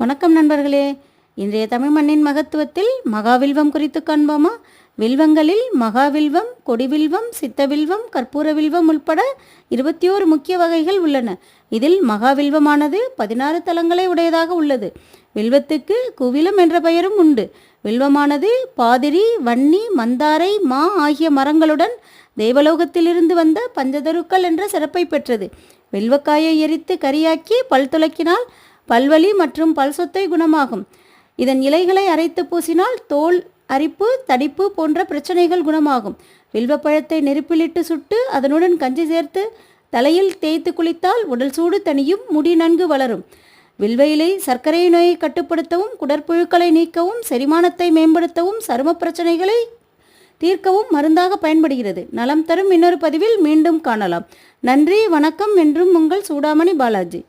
வணக்கம் நண்பர்களே. இன்றைய தமிழ் மண்ணின் மகத்துவத்தில் மகாவில்வம் குறித்து காண்போமா? வில்வங்களில் மகாவில்வம் கொடிவில்வம் சித்தவில்வம் கற்பூர வில்வம் உட்பட இருபத்தி ஓரு முக்கிய வகைகள் உள்ளன. இதில் மகாவில்வமானது பதினாறு தலங்களை உடையதாக உள்ளது. வில்வத்துக்கு குவிலம் என்ற பெயரும் உண்டு. வில்வமானது பாதிரி வன்னி மந்தாரை மா ஆகிய மரங்களுடன் தேவலோகத்திலிருந்து வந்த பஞ்சதருக்கள் என்ற சிறப்பை பெற்றது. வில்வக்காயை எரித்து கரியாக்கி பல் துளக்கினால் பல்வலி மற்றும் பல் சொத்தை குணமாகும். இதன் இலைகளை அரைத்து பூசினால் தோல் அரிப்பு தடிப்பு போன்ற பிரச்சனைகள் குணமாகும். வில்வப்பழத்தை நெருப்பிலிட்டு சுட்டு அதனுடன் கஞ்சி சேர்த்து தலையில் தேய்த்து குளித்தால் உடல் சூடு தனியும் முடி நன்கு வளரும். வில்வ இலை சர்க்கரை நோயை கட்டுப்படுத்தவும் குடற்புழுக்களை நீக்கவும் செரிமானத்தை மேம்படுத்தவும் சரும பிரச்சனைகளை தீர்க்கவும் மருந்தாக பயன்படுகிறது. நலம் தரும் இன்னொரு பதிவில் மீண்டும் காணலாம். நன்றி வணக்கம் என்றும் உங்கள் சூடாமணி பாலாஜி.